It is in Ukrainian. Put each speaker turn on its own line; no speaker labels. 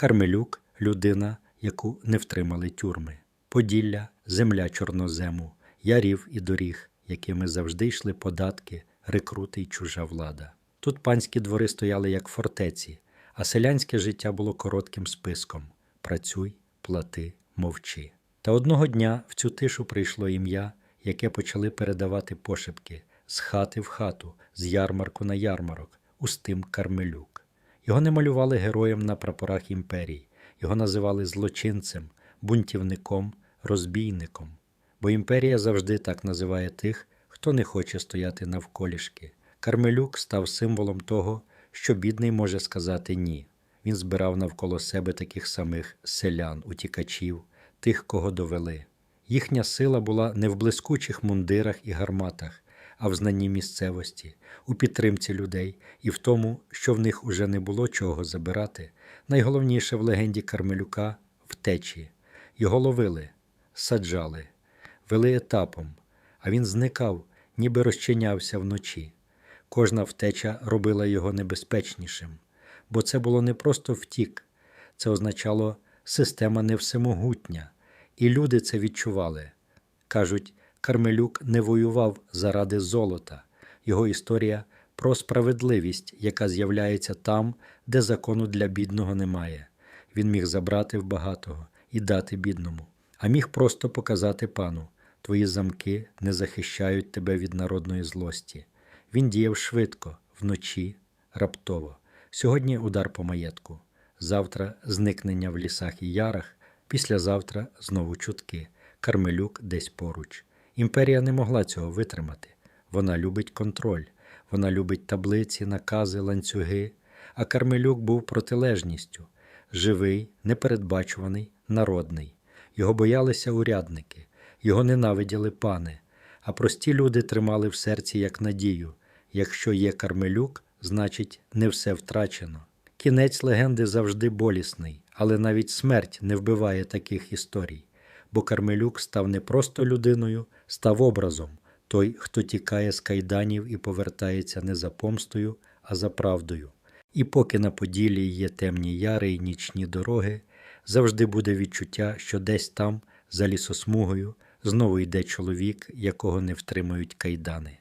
Кармелюк людина, яку не втримали тюрми. Поділля, земля чорнозему, ярів і доріг, якими завжди йшли податки, рекрути й чужа влада. Тут панські двори стояли як фортеці, а селянське життя було коротким списком працюй, плати, мовчи. Та одного дня в цю тишу прийшло ім'я, яке почали передавати пошепки з хати в хату, з ярмарку на ярмарок, Устим Кармелюк. Його не малювали героєм на прапорах імперій, його називали злочинцем, бунтівником, розбійником. Бо імперія завжди так називає тих, хто не хоче стояти навколішки. Кармелюк став символом того, що бідний може сказати ні. Він збирав навколо себе таких самих селян, утікачів, тих, кого довели. Їхня сила була не в блискучих мундирах і гарматах, а в знанні місцевості, у підтримці людей і в тому, що в них уже не було чого забирати. Найголовніше в легенді Кармелюка втечі. Його ловили, саджали, вели етапом, а він зникав, ніби розчинявся вночі. Кожна втеча робила його небезпечнішим, бо це було не просто втік, це означало система не всемогутня, і люди це відчували. Кажуть, Кармелюк не воював заради золота, його історія про справедливість, яка з'являється там, де закону для бідного немає. Він міг забрати в багатого і дати бідному, а міг просто показати пану: твої замки не захищають тебе від народної злості. Він діяв швидко, вночі, раптово. Сьогодні удар по маєтку, завтра зникнення в лісах і ярах, післязавтра знову чутки. Кармелюк десь поруч. Імперія не могла цього витримати. Вона любить контроль, вона любить таблиці, накази, ланцюги. А Кармелюк був протилежністю живий, непередбачуваний, народний. Його боялися урядники, його ненавиділи пани, а прості люди тримали в серці як надію. Якщо є Кармелюк, значить не все втрачено. Кінець легенди завжди болісний, але навіть смерть не вбиває таких історій. Бо Кармелюк став не просто людиною, став образом той, хто тікає з кайданів і повертається не за помстою, а за правдою. І поки на Поділлі є темні яри й нічні дороги, завжди буде відчуття, що десь там, за лісосмугою, знову йде чоловік, якого не втримують кайдани.